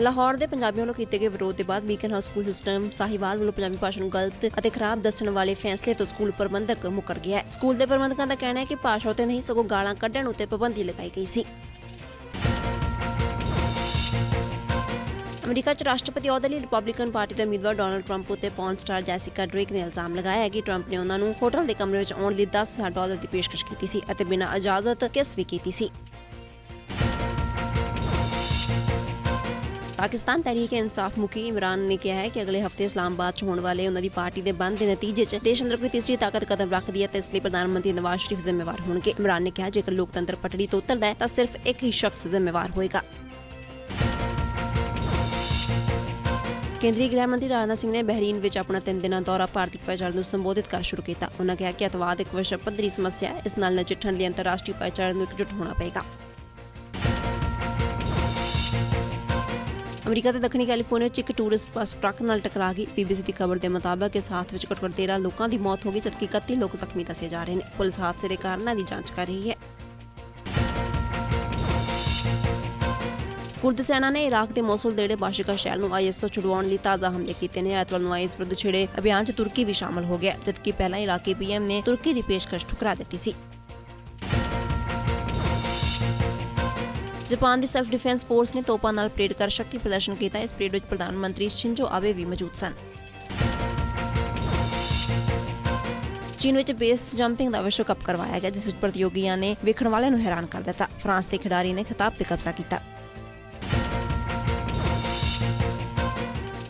ਲਾਹੌਰ ਦੇ ਪੰਜਾਬੀਆਂ ਵੱਲੋਂ ਕੀਤੇ ਗਏ ਵਿਰੋਧ ਦੇ ਬਾਅਦ Beaconhouse school system Sahiwal ਵੱਲੋਂ ਪੰਜਾਬੀ ਭਾਸ਼ਾ ਨੂੰ ਗਲਤ ਅਤੇ ਖਰਾਬ ਦੱਸਣ ਵਾਲੇ ਫੈਸਲੇ ਤੋਂ ਸਕੂਲ ਪ੍ਰਬੰਧਕ ਮੁਕਰ ਗਿਆ ਹੈ। ਸਕੂਲ ਦੇ ਪ੍ਰਬੰਧਕਾਂ ਦਾ ਕਹਿਣਾ ਹੈ ਕਿ ਭਾਸ਼ਾ ਉਤੇ ਨਹੀਂ, ਸਗੋਂ ਗਾਲਾਂ ਕੱਢਣ ਉਤੇ ਪਾਬੰਦੀ ਲਗਾਈ ਗਈ ਸੀ। ਅਮਰੀਕਾ 'ਚ ਰਾਸ਼ਟਰਪਤੀ ਅਹੁਦੇ ਲਈ ਰਿਪਬਲਿਕਨ ਪਾਰਟੀ ਦੇ ਉਮੀਦਵਾਰ ਡੋਨਲਡ ਟਰੰਪ ਉੱਤੇ ਪੌਰਨ ਸਟਾਰ ਜੈਸਿਕਾ ਡ੍ਰੇਕ ਨੇ ਇਲਜ਼ਾਮ ਲਗਾਇਆ ਹੈ ਕਿ ਟਰੰਪ ਨੇ ਉਹਨਾਂ ਨੂੰ ਹੋਟਲ ਦੇ ਕਮਰੇ ਵਿੱਚ ਆਉਣ ਲਈ 10000 ਡਾਲਰ ਦੀ ਪੇਸ਼ਕਸ਼ ਕੀਤੀ ਸੀ ਅਤੇ ਬਿਨਾਂ ਇਜਾਜ਼ਤ ਕਿਸ ਵੀ ਕੀਤੀ ਸੀ। ਪਾਕਿਸਤਾਨ ਤਹਿਰੀਕ ਇਨਸਾਫ ਮੁਖੀ ਇਮਰਾਨ ਨੇ ਕਿਹਾ ਹੈ ਕਿ ਅਗਲੇ ਹਫ਼ਤੇ ਇਸਲਾਮਾਬਾਦ 'ਚ ਹੋਣ ਵਾਲੇ ਉਹਨਾਂ ਦੀ ਪਾਰਟੀ ਦੇ ਬੰਦ ਦੇ ਨਤੀਜੇ 'ਚ ਦੇਸ਼ ਅੰਦਰ ਕੋਈ ਤੀਸਰੀ ਤਾਕਤ ਕਦਮ ਰੱਖਦੀ ਹੈ ਤਾਂ ਇਸ ਲਈ ਪ੍ਰਧਾਨ ਮੰਤਰੀ ਨਵਾਜ਼ ਸ਼ਰੀਫ ਜ਼ਿੰਮੇਵਾਰ ਹੋਣਗੇ। ਇਮਰਾਨ ਨੇ ਕਿਹਾ, ਜੇਕਰ ਲੋਕਤੰਤਰ ਪਟੜੀ ਤੋਂ ਉਤਰਦਾ ਹੈ, ਤਾਂ ਸਿਰਫ ਇੱਕ ਹੀ ਸ਼ਖਸ ਜ਼ਿੰਮੇਵਾਰ ਹੋਏਗਾ। ਕੇਂਦਰੀ ਗ੍ਰਹਿ ਮੰਤਰੀ ਰਾਜਨਾਥ ਸਿੰਘ ਨੇ ਬਹਿਰੀਨ ਵਿੱਚ ਆਪਣਾ ਤਿੰਨ ਦਿਨਾਂ ਦੌਰਾ ਭਾਰਤੀ ਭਾਈਚਾਰੇ ਨੂੰ ਸੰਬੋਧਿਤ ਕਰ ਸ਼ੁਰੂ ਕੀਤਾ। ਉਹਨਾਂ ਕਿਹਾ ਕਿ ਅਤਵਾਦ ਇੱਕ ਵਿਸ਼ਵ ਪੱਧਰੀ ਸਮੱਸਿਆ ਹੈ, ਇਸ ਨਾਲ ਨਜਿੱਠਣ ਲਈ ਅੰਤਰਰਾਸ਼ਟਰੀ ਭਾਈਚਾਰੇ ਨੂੰ ਇਕਜੁੱਟ ਹੋਣਾ ਪਏਗਾ। ਅਮਰੀਕਾ ਦੇ ਦੱਖਣੀ ਕੈਲੀਫੋਰਨੀਆ ਵਿੱਚ ਇੱਕ ਟੂਰਿਸਟ ਬੱਸ ਟਰੱਕ ਨਾਲ ਟਕਰਾ ਗਈ। ਬੀਬੀਸੀ ਦੀ ਖਬਰ ਦੇ ਮੁਤਾਬਕ ਇਸ ਹਾਦਸੇ ਵਿੱਚ ਘੱਟੋ ਘੱਟ 13 ਲੋਕਾਂ ਦੀ ਮੌਤ ਹੋ ਗਈ, ਜਦਕਿ 31 ਲੋਕ ਜ਼ਖਮੀ ਦੱਸੇ ਜਾ ਰਹੇ ਨੇ। ਪੁਲਿਸ ਹਾਦਸੇ ਦੇ ਕਾਰਨਾਂ ਦੀ ਜਾਂਚ ਕਰ ਰਹੀ ਹੈ। ਕੁਰਦ ਸੈਨਾ ਨੇ ਇਰਾਕ ਦੇ ਮੋਸੂਲ ਦੇ ਬਾਸ਼ਿਕਾ ਸ਼ਹਿਰ ਨੂੰ ਆਈਐਸ ਤੋਂ ਛੁਡਵਾਉਣ ਲਈ ਤਾਜ਼ਾ ਹਮਲੇ ਕੀਤੇ ਨੇ। ਐਤਵਾਰ ਨੂੰ ਆਈਐਸ ਵਿਰੁੱਧ ਛਿੜੇ ਅਭਿਆਨ 'ਚ ਤੁਰਕੀ ਵੀ ਸ਼ਾਮਲ ਹੋ ਗਿਆ, ਜਦਕਿ ਪਹਿਲਾਂ ਇਰਾਕੀ ਪੀਐਮ ਨੇ ਤੁਰਕੀ ਦੀ ਪੇਸ਼ਕਸ਼ ਠੁਕਰਾ ਦਿੱਤੀ ਸੀ। ਜਾਪਾਨ ਦੀ ਸੈਲਫ ਡਿਫੈਂਸ ਫੋਰਸ ਨੇ ਤੋਪਾਂ ਨਾਲ ਪਰੇਡ ਕਰ ਸ਼ਕਤੀ ਪ੍ਰਦਰਸ਼ਨ ਕੀਤਾ। ਇਸ ਪਰੇਡ ਵਿੱਚ ਪ੍ਰਧਾਨ ਮੰਤਰੀ ਸ਼ਿੰਜੋ ਆਬੇ ਵੀ ਮੌਜੂਦ ਸਨ। ਚੀਨ ਵਿੱਚ ਬੇਸ ਜੰਪਿੰਗ ਦਾ ਵਿਸ਼ਵ ਕੱਪ ਕਰਵਾਇਆ ਗਿਆ, ਜਿਸ ਵਿੱਚ ਪ੍ਰਤੀਯੋਗੀਆਂ ਨੇ ਵੇਖਣ ਵਾਲਿਆਂ ਨੂੰ ਹੈਰਾਨ ਕਰ ਦਿੱਤਾ। ਫਰਾਂਸ ਦੇ ਖਿਡਾਰੀ ਨੇ ਖਿਤਾਬ ਤੇ ਕਬਜ਼ਾ ਕੀਤਾ।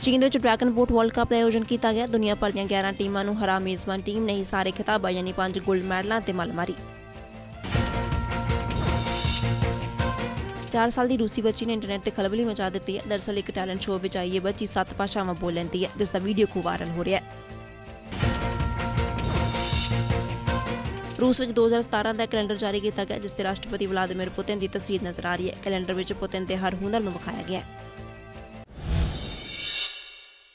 ਚੀਨ ਦੇ ਵਿੱਚ ਡਰੈਗਨ ਬੋਟ ਵਰਲਡ ਕੱਪ ਦਾ ਆਯੋਜਨ ਕੀਤਾ ਗਿਆ। ਦੁਨੀਆ ਭਰ ਦੀਆਂ 11 ਟੀਮਾਂ ਨੂੰ ਹਰਾ ਮੇਜ਼ਬਾਨ ਟੀਮ ਨੇ ਹੀ ਸਾਰੇ ਖਿਤਾਬਾਂ ਯਾਨੀ 5 골ਡ ਮੈਡਲਾਂ ਤੇ ਮੱਲ ਮਾਰੀ 4 ਸਾਲ ਦੀ ਰੂਸੀ ਬੱਚੀ ਨੇ ਇੰਟਰਨੈਟ ਤੇ ਖਲਬਲੀ ਮਚਾ ਦਿੱਤੀ ਹੈ। ਦਰਅਸਲ ਇੱਕ ਟੈਲੈਂਟ ਸ਼ੋਅ ਵਿੱਚ ਆਈ ਇਹ ਬੱਚੀ ਸੱਤ ਭਾਸ਼ਾਵਾਂ ਬੋਲ ਲੈਂਦੀ ਹੈ, ਜਿਸ ਦਾ ਵੀਡੀਓ ਖੂਬ ਵਾਇਰਲ ਹੋ ਰਿਹਾ ਹੈ। ਰੂਸ ਵਿੱਚ 2017 ਦਾ ਕੈਲੰਡਰ ਜਾਰੀ ਕੀਤਾ ਗਿਆ, ਜਿਸ ਤੇ ਰਾਸ਼ਟਰਪਤੀ ਵਲਾਦੀਮੀਰ ਪੁਤਿਨ ਦੀ ਤਸਵੀਰ ਨਜ਼ਰ ਆ ਰਹੀ ਹੈ। ਕੈਲੰਡਰ ਵਿੱਚ ਪੁਤਿਨ ਦੇ ਹਰ ਹੁਨਰ ਨੂੰ ਵਿਖਾਇਆ ਗਿਆ ਹੈ।